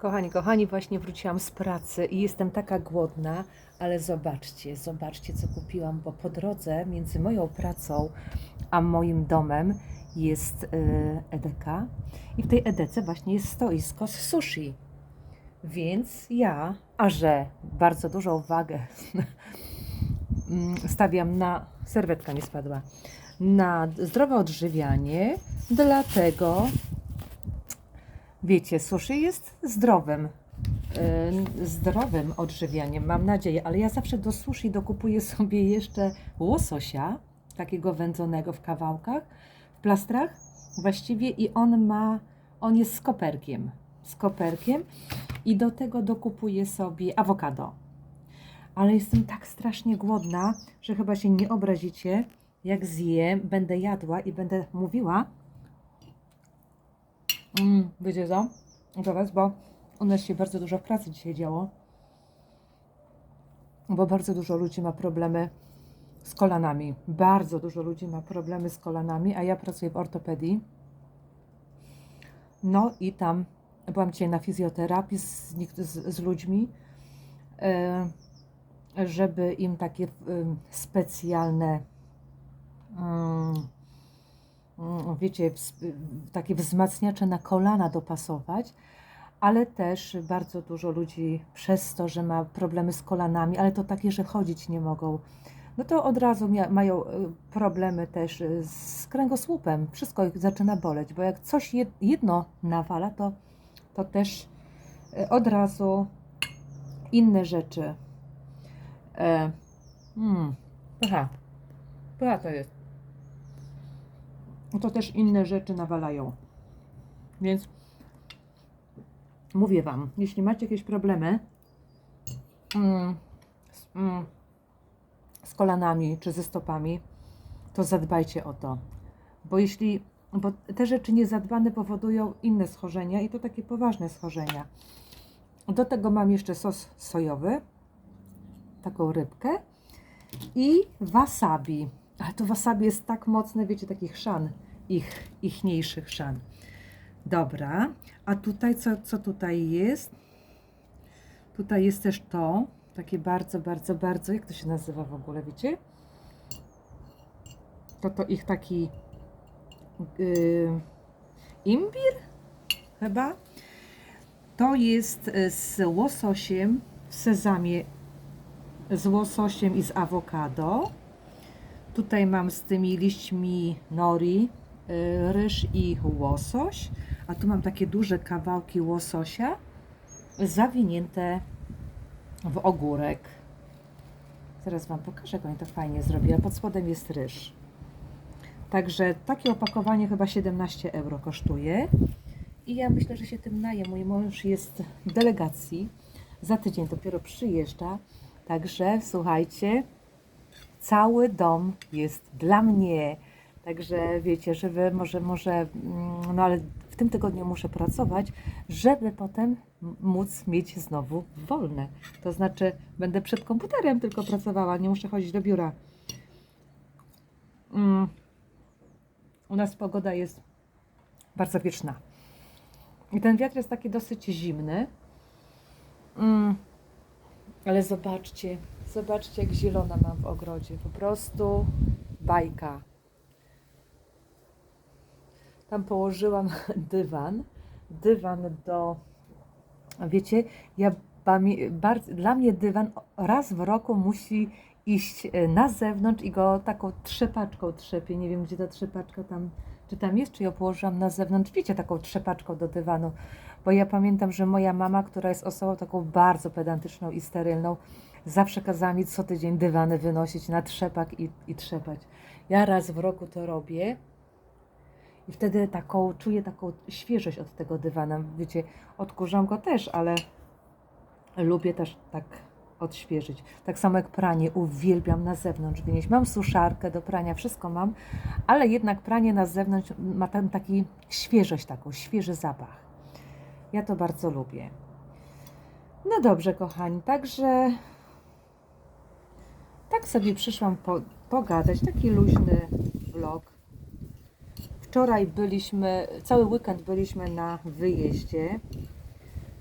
Kochani, kochani, właśnie wróciłam z pracy i jestem taka głodna, ale zobaczcie, zobaczcie, co kupiłam, bo po drodze między moją pracą a moim domem jest y, Edeka i w tej Edece właśnie jest stoisko z sushi. Więc ja, a że bardzo dużą wagę mm, stawiam na, serwetka mi spadła, na zdrowe odżywianie, dlatego Wiecie, sushi jest zdrowym, yy, zdrowym odżywianiem, mam nadzieję, ale ja zawsze do sushi dokupuję sobie jeszcze łososia, takiego wędzonego w kawałkach, w plastrach właściwie i on ma, on jest z koperkiem, z koperkiem i do tego dokupuję sobie awokado. Ale jestem tak strasznie głodna, że chyba się nie obrazicie, jak zjem, będę jadła i będę mówiła, Mm, wiecie co? Teraz, bo u nas się bardzo dużo w pracy dzisiaj działo. Bo bardzo dużo ludzi ma problemy z kolanami. Bardzo dużo ludzi ma problemy z kolanami, a ja pracuję w ortopedii. No i tam byłam dzisiaj na fizjoterapii z, z, z ludźmi, e, żeby im takie specjalne mm, wiecie, ws- takie wzmacniacze na kolana dopasować, ale też bardzo dużo ludzi przez to, że ma problemy z kolanami, ale to takie, że chodzić nie mogą, no to od razu mają y, problemy też y, z kręgosłupem. Wszystko ich zaczyna boleć, bo jak coś jed- jedno nawala, to, to też y, od razu inne rzeczy. E, hmm. Pycha to jest no to też inne rzeczy nawalają. Więc mówię Wam, jeśli macie jakieś problemy mm, z, mm, z kolanami czy ze stopami, to zadbajcie o to. Bo jeśli, bo te rzeczy niezadbane powodują inne schorzenia i to takie poważne schorzenia. Do tego mam jeszcze sos sojowy, taką rybkę i wasabi. Ale to wasabi jest tak mocne, wiecie, takich szan, ich, ichniejszych szan. Dobra, a tutaj co, co tutaj jest? Tutaj jest też to, takie bardzo, bardzo, bardzo, jak to się nazywa w ogóle, wiecie? To to ich taki yy, imbir chyba. To jest y, z łososiem w sezamie, z łososiem i z awokado. Tutaj mam z tymi liśćmi nori, ryż i łosoś. A tu mam takie duże kawałki łososia zawinięte w ogórek. Zaraz Wam pokażę, jak oni to fajnie zrobili. A pod spodem jest ryż. Także takie opakowanie chyba 17 euro kosztuje. I ja myślę, że się tym najem. Mój mąż jest w delegacji. Za tydzień dopiero przyjeżdża. Także słuchajcie, cały dom jest dla mnie. Także wiecie, żeby może, może, mm, no ale w tym tygodniu muszę pracować, żeby potem móc mieć znowu wolne. To znaczy, będę przed komputerem tylko pracowała, nie muszę chodzić do biura. Mm. U nas pogoda jest bardzo wieczna. I ten wiatr jest taki dosyć zimny. Mm. Ale zobaczcie, zobaczcie jak zielona mam w ogrodzie. Po prostu bajka. Tam położyłam dywan. Dywan do. Wiecie, ja bardzo, dla mnie dywan raz w roku musi iść e, na zewnątrz i go taką trzepaczką trzepię. Nie wiem, gdzie ta trzepaczka tam, czy tam jest, czy ją położyłam na zewnątrz. Wiecie, taką trzepaczką do dywanu. Bo ja pamiętam, że moja mama, która jest osobą taką bardzo pedantyczną i sterylną, zawsze kazała mi co tydzień dywany wynosić na trzepak i, i trzepać. Ja raz w roku to robię i wtedy taką, czuję taką świeżość od tego dywana. Wiecie, odkurzam go też, ale lubię też tak odświeżyć. Tak samo jak pranie, uwielbiam na zewnątrz wynieść. Mam suszarkę do prania, wszystko mam, ale jednak pranie na zewnątrz ma tam taki świeżość taką, świeży zapach. Ja to bardzo lubię. No dobrze, kochani, także tak sobie przyszłam po, pogadać, taki luźny vlog. Wczoraj byliśmy, cały weekend byliśmy na wyjeździe.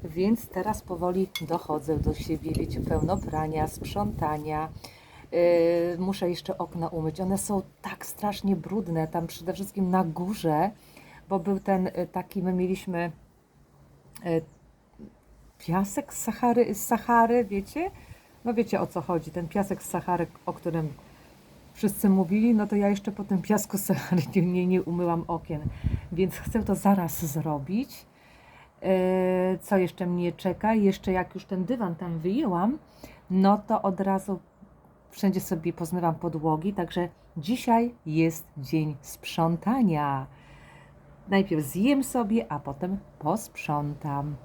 Więc teraz powoli dochodzę do siebie, wiecie, pełno prania, sprzątania. Yy, muszę jeszcze okna umyć. One są tak strasznie brudne, tam przede wszystkim na górze, bo był ten y, taki, my mieliśmy y, piasek z Sahary, z Sahary, wiecie? No wiecie o co chodzi, ten piasek z Sahary, o którym wszyscy mówili, no to ja jeszcze po tym piasku Sahary nie, nie, nie umyłam okien, więc chcę to zaraz zrobić. E, Co jeszcze mnie czeka? Jeszcze jak już ten dywan tam wyjęłam, no to od razu wszędzie sobie pozmywam podłogi, także dzisiaj jest dzień sprzątania. Najpierw zjem sobie, a potem posprzątam.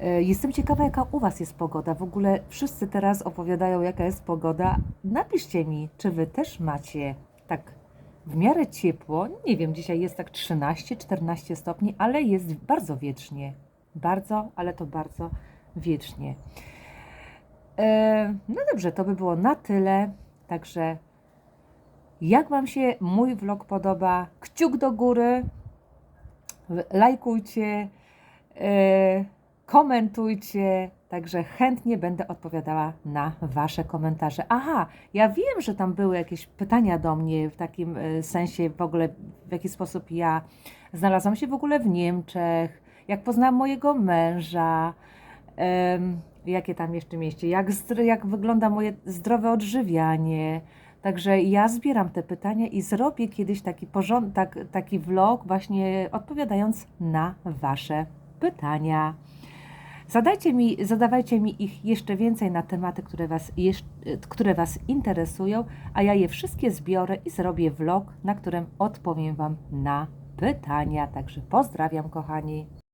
E, Jestem ciekawa, jaka u Was jest pogoda. W ogóle wszyscy teraz opowiadają, jaka jest pogoda. Napiszcie mi, czy Wy też macie tak w miarę ciepło. Nie wiem, dzisiaj jest tak 13-14 stopni, ale jest bardzo wietrznie. Bardzo, ale to bardzo wietrznie. E, No dobrze, to by było na tyle. Także jak Wam się mój vlog podoba, kciuk do góry, lajkujcie, e, komentujcie, także chętnie będę odpowiadała na Wasze komentarze. Aha, ja wiem, że tam były jakieś pytania do mnie w takim e, sensie w ogóle, w jaki sposób ja znalazłam się w ogóle w Niemczech, jak poznałam mojego męża, em, jakie tam jeszcze mieście, jak, jak wygląda moje zdrowe odżywianie. Także ja zbieram te pytania i zrobię kiedyś taki, porząd, tak, taki vlog, właśnie odpowiadając na Wasze pytania. Zadajcie mi, zadawajcie mi ich jeszcze więcej na tematy, które was, jesz- które was interesują, a ja je wszystkie zbiorę i zrobię vlog, na którym odpowiem Wam na pytania. Także pozdrawiam, kochani.